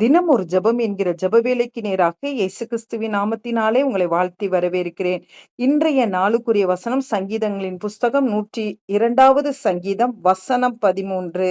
தினம் ஒரு ஜெபம் என்கிற ஜெப வேலைக்கு நேராக இயேசு கிறிஸ்துவின் நாமத்தினாலே உங்களை வாழ்த்தி வரவேற்கிறேன். இன்றைய நாளுக்குரிய வசனம் சங்கீதங்களின் புஸ்தகம் நூற்றி இரண்டாவது சங்கீதம் வசனம் பதிமூன்று.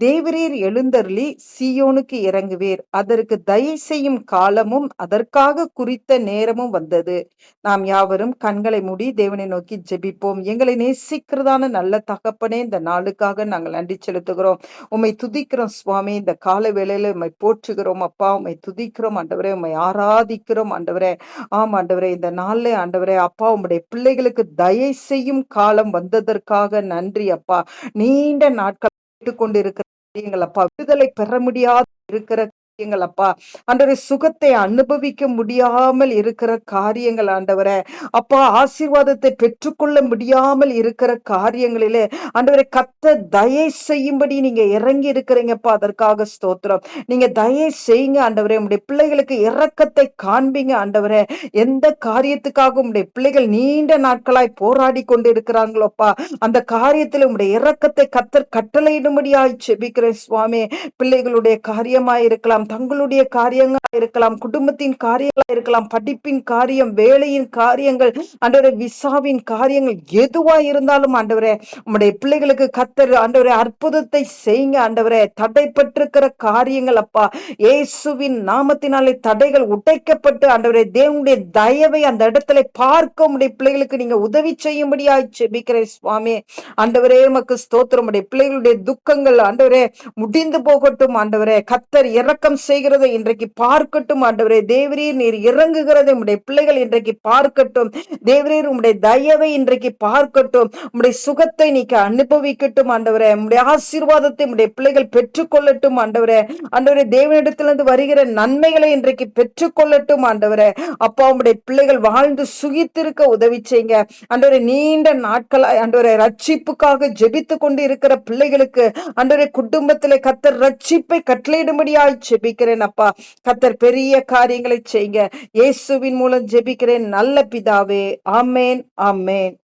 தேவரீர் எழுந்தருளி சியோனுக்கு இறங்குவேர். அதற்கு தயை செய்யும் காலமும் அதற்காக குறித்த நேரமும் வந்தது. நாம் யாவரும் கண்களை மூடி தேவனை நோக்கி ஜெபிப்போம். எங்களை நேசிக்கிறதான நல்ல தகப்பனே இந்த நாளுக்காக நாங்கள் நன்றி செலுத்துகிறோம். உம்மை துதிக்கிறோம் சுவாமி. இந்த கால வேளையில உம்மை போற்றுகிறோம். அப்பா உம்மை துதிக்கிறோம் ஆண்டவரே உம்மை ஆராதிக்கிறோம் ஆண்டவரே. ஆம் ஆண்டவரே இந்த நாள்ல ஆண்டவரே அப்பா உம்முடைய பிள்ளைகளுக்கு தயை செய்யும் காலம் வந்ததற்காக நன்றி அப்பா. நீண்ட நாட்கள் கொண்டிருக்கிற காரியங்கள் அப்பா விடுதலை பெற முடியாது இருக்கிற காரியங்கள் அப்பா. ஆண்டவரே சுகத்தை அனுபவிக்க முடியாமல் இருக்கிற காரியங்கள் ஆண்டவரே. அப்பா ஆசீர்வாதத்தை பெற்றுக்கொள்ள முடியாமல் இருக்கிற காரியங்களிலே ஆண்டவரை கத்த தயை செய்யும்படி நீங்க இறங்கி இருக்கிறீங்கப்பா அதற்காக ஸ்தோத்திரம். நீங்க தயை செய்யுங்க ஆண்டவரே. உங்களுடைய பிள்ளைகளுக்கு இறக்கத்தை காண்பீங்க ஆண்டவரே. எந்த காரியத்துக்காக உங்களுடைய பிள்ளைகள் நீண்ட நாட்களாய் போராடி கொண்டு இருக்கிறாங்களோப்பா அந்த காரியத்தில் உங்களுடைய இறக்கத்தை கத்தர் கட்டளையிடும்படியாய் செபிக்கிறேன் சுவாமி. பிள்ளைகளுடைய காரியமாய் இருக்கலாம் தங்களுடைய காரியங்கள் இருக்கலாம் குடும்பத்தின் காரியங்களா இருக்கலாம் படிப்பின் காரியம் வேலையின் காரியங்கள் ஆண்டவரே விசாவின் காரியங்கள் எதுவா இருந்தாலும் ஆண்டவரே உங்களுடைய பிள்ளைகளுக்கு கத்தர் ஆண்டவரே அற்புதத்தை செய்யுங்க ஆண்டவரே. தடைப்பட்டிருக்கிற காரியங்கள் அப்பா இயேசுவின் நாமத்தினாலே தடைகள் உடைக்கப்பட்டு ஆண்டவரே தேவனுடைய தயவை அந்த இடத்துல பார்க்க உம்முடைய பிள்ளைகளுக்கு நீங்க உதவி செய்யும்படியாய் செபிக்கிறேன் சுவாமி. ஆண்டவரே மக்கு ஸ்தோத்திரம். உடைய பிள்ளைகளுடைய துக்கங்கள் ஆண்டவரே முடிந்து போகட்டும் ஆண்டவரே. கத்தர் இறக்கம் செய்கிறதை இன்றைக்கு பார்க்க பார்க்கட்டும் ஆண்டவரே. தேவரீர் நீர் இறங்குகிறது. உம்முடைய பிள்ளைகள் இன்றைக்கு பார்க்கட்டும். தேவரீர் உம்முடைய தயவை இன்றைக்கு பார்க்கட்டும். உம்முடைய சுகத்தை நீக்க அனுபவிக்கட்டும் ஆண்டவரே. உம்முடைய ஆசீர்வாதத்தை உம்முடைய பிள்ளைகள் பெற்றுக்கொள்ளட்டும் ஆண்டவரே. ஆண்டவரே தேவனிடத்திலிருந்து வருகிற நன்மைகளை இன்றைக்கு பெற்றுக்கொள்ளட்டும் ஆண்டவரே. அப்பா உம்முடைய பிள்ளைகள் வாழ்ந்து சுகித்திருக்க உதவி செய்யுங்க. ஆண்டவரே நீண்ட நாட்களாய் ஆண்டவரே ரட்சிப்புக்காக ஜெபித்து கொண்டு இருக்கிற பிள்ளைகளுக்கு ஆண்டவரே குடும்பத்திலே கத்தர் ரட்சிப்பை கட்டளையிடும்படியாய் ஜெபிக்கிறேன் அப்பா. கத்தர் பெரிய காரியங்களை செய்யுங்க இயேசுவின் மூலம் ஜெபிக்கிறேன். நல்ல பிதாவே. ஆமேன் ஆமேன்.